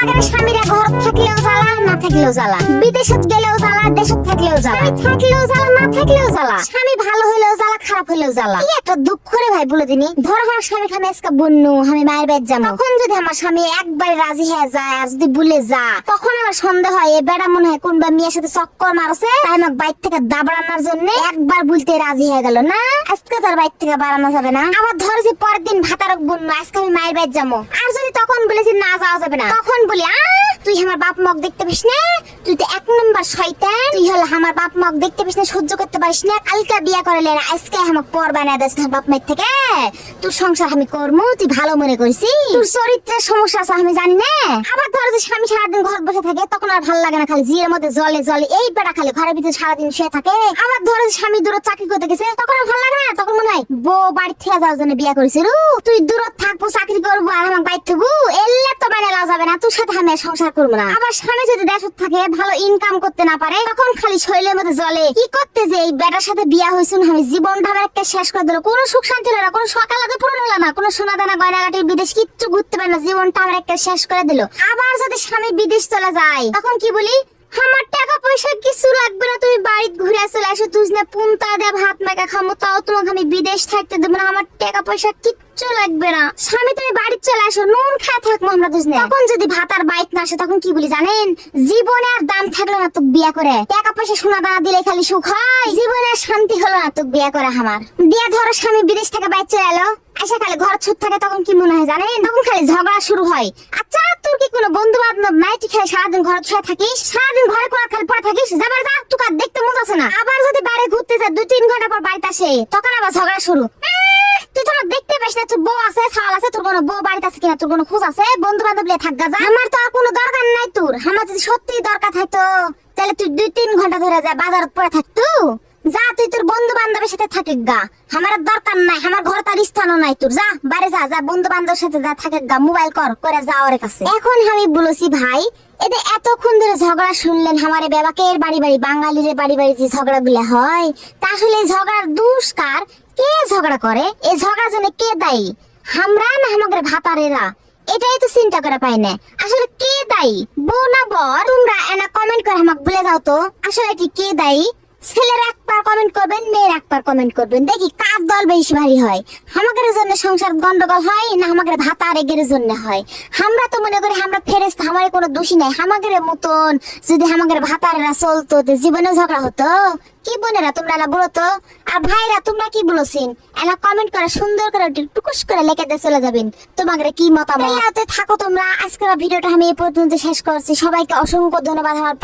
আমাদের স্বামীরা ঘর থাকলেও জ্বালা, না থাকলেও জ্বালা। বিদেশত গেলেও জ্বালা, দেশত থাকলেও জ্বালা। থাকলেও জ্বালা, না থাকলেও জ্বালা। স্বামী ভালো হলেও জ্বালা, খারাপ হলেও জ্বালা। কি একটা দুঃখ রে ভাই, বলে দিনি। ধর আমার স্বামী খানে আজকে বন্যু আমি মায়ের বেদ যাব। তখন যদি আমার স্বামী একবার রাজি হয়ে যায়, আর যদি ভুলে যা তখন আমার সন্দেহ হয়, এ বেড়া মনে হয় কোনবা মেয়ের সাথে চক্কর মারছে। তাই আমার বাইক থেকে দাবড়ানোর জন্য একবার বলতে রাজি হয়ে গেল। না, আজকে তার বাইক থেকে বাড়ানো যাবে না। আবার ধর যে পরের দিন ভাতারক বন্যু আজকে আমি মায়ের বেদ যাব। আর যদি বলেছি না যাওয়া যাবে না। তখন বলি তুই আমার বাপ মগ দেখতে পাস না? তুই তো এক নম্বর শয়তান। তুই হল আমার বাপ মগ দেখতে পাস না, সহ্য করতে পারিস না। কালকে বিয়া করলে না আজকে আমার পর বানায় দিস তোর বাপ মায়ের থেকে। তোর সংসার আমি করব তুই ভালো মনে করিস তোর চরিত্রের সমস্যা আছে, আমি জানি না। আবার ধর যে স্বামী সারাদিন ঘর বসে থাকে, তখন আর ভালো লাগে না খালি জিয়ের মধ্যে জলে জলে। এই বেড়া খালি ঘরের ভিতরে সারাদিন শুয়ে থাকে। আবার ধর স্বামী দূরে চাকরি করতে গেছে, তখন আর ভালো লাগে হয় বউ বাড়ি থেকে যাওয়ার জন্য করেছে। রু, তুই থাকব, চাকরি করব আর আমার এলে তো মানে যাবে না, তোর সাথে আমি সংসার করব না। আবার স্বামী যদি দেশত থাকে, ভালো ইনকাম করতে না পারে, তখন খালি মধ্যে জলে কি করতে যে এই বেটার সাথে হয়েছে আমি জীবনটা আমার একটা শেষ করে দিল। কোনো সুখ শান্তি না, কোনো সকাল আগে পূরণ হলো না, কোনো সোনা দানা গয়নাগাটির বিদেশ, কিচ্ছু ঘুরতে পারে না, জীবনটা আমার একটা শেষ করে দিল। আবার যদি স্বামী বিদেশ চলে যায়, তখন কি বলি? আমার টাকা পয়সা কিছু লাগবে না, তুমি বাড়িতে না পুন্তা দে ভাত মাখা খামো, তাও তোমাকে আমি বিদেশ থাকতে দেবো না, আমার টাকা পয়সা কিচ্ছু লাগবে না। স্বামী, তুমি চলে আসো, নুন খায় থাকব আমরা তখন যদি বাইক না আসে, তখন কি বলি জানেন? জীবনে আর দাম থাকল না তো বিয়া করে। টাকা পয়সা সোনা দানা দিলে খালি সুখ হয়। জীবনে আর শান্তি হলো না তো বিয়া করে আমার। দিয়া ধরো স্বামী বিদেশ থেকে বাইক চলে এলো আসে খালি ঘর ছুট থাকে, তখন কি মনে হয় জানেন? তখন খালি ঝগড়া শুরু হয়। আচ্ছা তোর কি কোনো বন্ধু বান্ধব নাই তুই খালি সারাদিন ঘরে শুয়ে থাকিস? সারাদিন ঘরে কোয়া খালি পড়ে থাকিস? যাবার যা তুই আর দেখতে মজা আছে না। আবার যদি বাইরে ঘুরতে যায়, দুই তিন ঘণ্টা পর বাড়িতে আসে, তখন আবার ঝগড়া শুরু। তুই তো দেখতে পাস না, তোর বউ আছে ছাল আছে, তোর কোনো বউ বাড়িতে আছে কিনা, তোর কোনো খোঁজ আছে? বন্ধু বান্ধব লিয়ে থাকগা যা। আমার তো আর কোনো দরকার নাই তোর। আমার যদি সত্যি দরকার থাকতো, তাহলে তুই দুই তিন ঘণ্টা ধরে যা বাজারত পড়ে থাকতো। যা, তুই তোর বান্ধবের সাথে থাকে গা। আমার দরকার নাই, আমার ঘর তার স্থানও নাই তোর। যা বাইরে যা যা বন্ধু বান্ধবের সাথে যা থাকে গা, মোবাইল কর, করে যা ওর কাছে। এখন আমি বলেছি, ভাই, এদের এতক্ষণ ধরে ঝগড়া শুনলেন আমার বেবাকের বাড়ি বাড়ি, বাঙালির বাড়ি বাড়ি যে ঝগড়া গুলো হয় তা আসলে ঝগড়ার দুষ্কার কে ঝগড়া করে? এই ঝগড়ার জন্য কে দায়ী? আমরা না আমাদের ভাতারেরা? এটাই তো চিন্তা করে পাই না। আসলে কে দায়ী? বউ না বর? তোমরা এনা কমেন্ট করে আমাকে বলে যাও তো। আসলে এটি কে দায়ী? ছেলের একবার কমেন্ট করবেন, মেয়ের একবার কমেন্ট করবেন। দেখি কার দল বেশি ভারী হয়? আমাদের জন্য সংসার গন্ডগোল হয় না আমাদের ভাতা আরেগের জন্য হয়? আমরা তো মনে করি আমরা ফেরেস্ত আমার কোনো দোষী নাই। আমাদের মতন যদি আমাদের ভাতারেরা চলতো জীবনে ঝগড়া হতো, কি বোনেরা তোমরা না বলো তো? আর ভাইরা, তোমরা কি বলছিন? এলা কমেন্ট করে, সুন্দর করে টুকুস করে লেখে দিয়ে চলে যাবেন। তোমাদের কি মতামত? থাকো তোমরা। আজকের ভিডিওটা আমি এই পর্যন্ত শেষ করছি। সবাইকে অসংখ্য ধন্যবাদ আমার